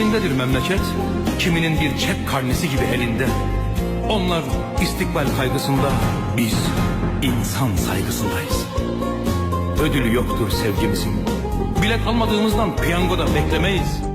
Kimindedir memleket, kiminin bir cep karnesi gibi elinde. Onlar istikbal kaygısında, biz insan saygısındayız. Ödülü yoktur sevgimizin. Bilet almadığımızdan piyangoda beklemeyiz.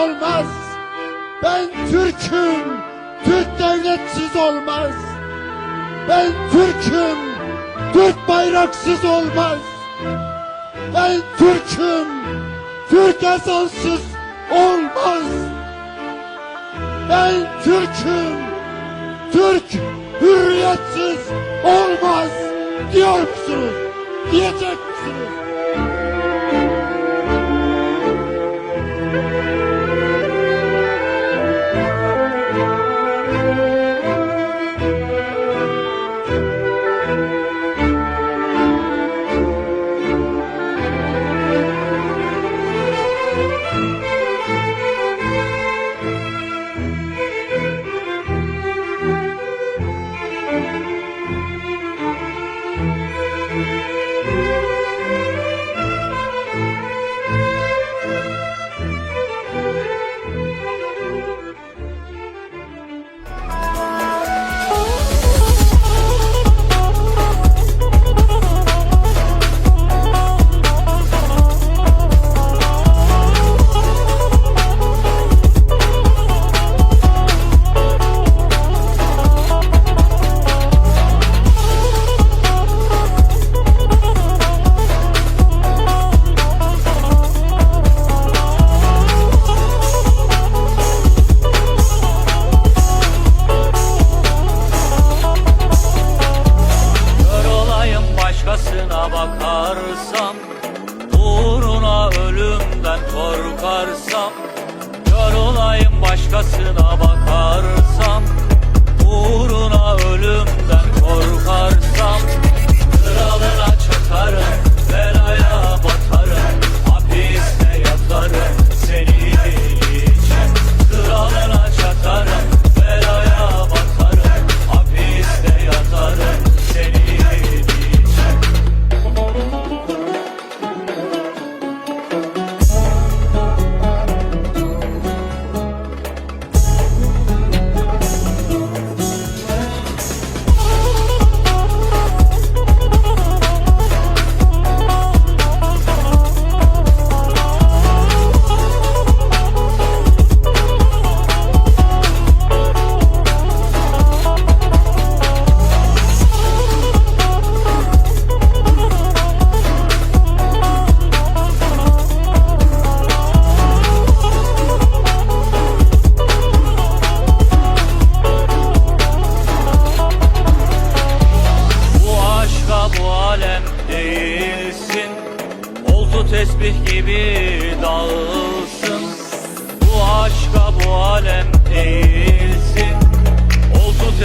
Olmaz. Ben Türk'üm, Türk devletsiz olmaz. Ben Türk'üm, Türk bayraksız olmaz. Ben Türk'üm, Türk esansız olmaz. Ben Türk'üm, Türk hürriyetsiz olmaz. Diyor musunuz? Diyecek misiniz? Korkarsam Kör olayım başkasına bakarsam Uğruna ölümden korkarsam Kralına çakarım Belaya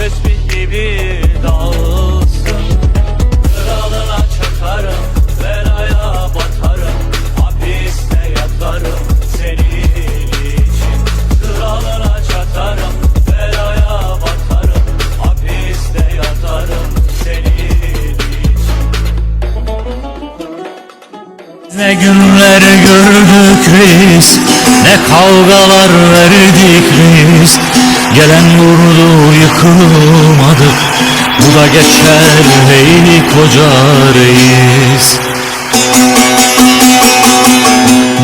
tesbih gibi dağılsın Kralına çakarım Belaya batarım Hapiste yatarım Senin için. Kralına çatarım Belaya batarım Hapiste yatarım Senin için. Ne günler gördük biz Ne kavgalar verdik biz Gelen vurdu yıkılmadık Bu da geçer hey koca reis.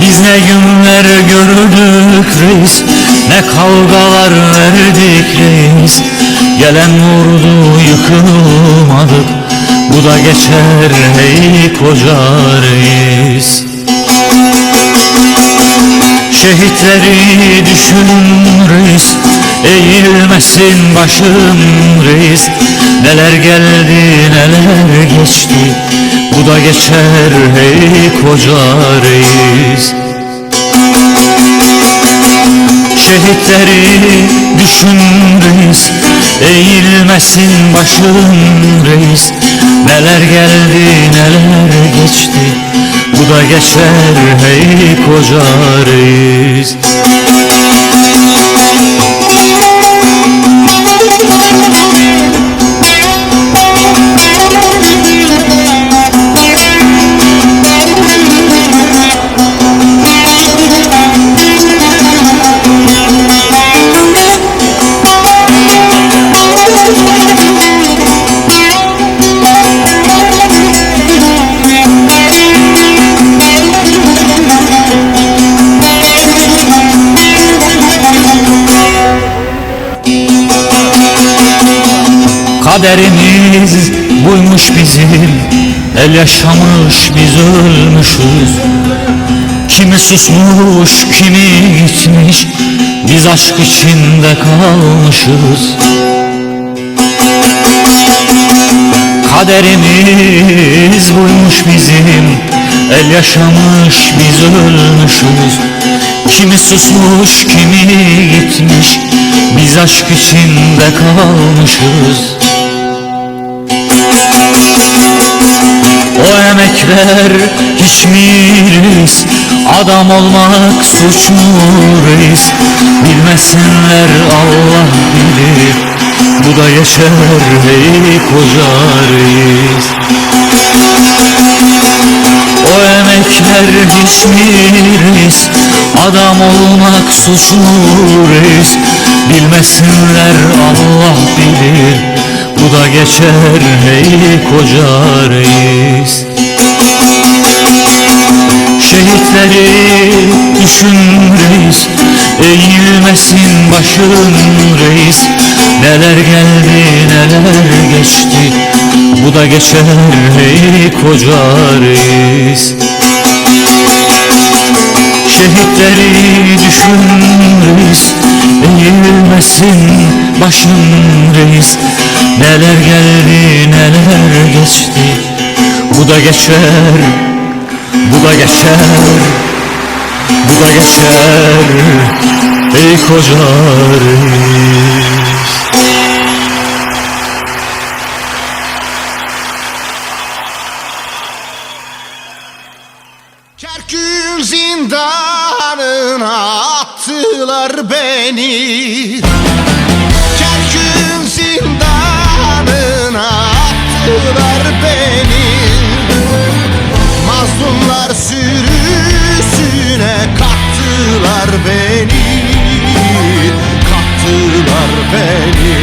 Biz ne günler gördük reis Ne kavgalar verdik reis. Gelen vurdu yıkılmadık Bu da geçer hey koca reis. Şehitleri düşün reis Eğilmesin başım reis. Neler geldi neler geçti. Bu da geçer hey koca reis. Şehitleri düşün reis. Eğilmesin başım reis. Neler geldi neler geçti. Bu da geçer hey koca reis Kaderimiz buymuş bizim El yaşamış biz ölmüşüz. Kimi susmuş kimi gitmiş Biz aşk içinde kalmışız. Kaderimiz buymuş bizim El yaşamış biz ölmüşüz. Kimi susmuş kimi gitmiş Biz aşk içinde kalmışız emekler hiç mi reis? Adam olmak suç mu reis? Bilmesinler Allah bilir. Bu da yaşar hey koca reis. O emekler hiç mi reis? Adam olmak suç mu reis? Bilmesinler Allah bilir Bu da geçer hey koca reis. Şehitleri düşün reis Eğilmesin başın reis. Neler geldi neler geçti Bu da geçer hey koca reis Şehitleri düşün reis Eğilmesin başın reis. Neler geldi neler geçti Bu da geçer Bu da geçer Bu da geçer. Ey koca reis Tutar beni. Kerkün zindanına Attılar beni. Mazlumlar sürüsüne Kattılar beni. Kattılar beni.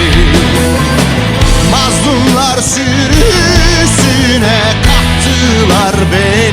Mazlumlar sürüsüne Kattılar beni.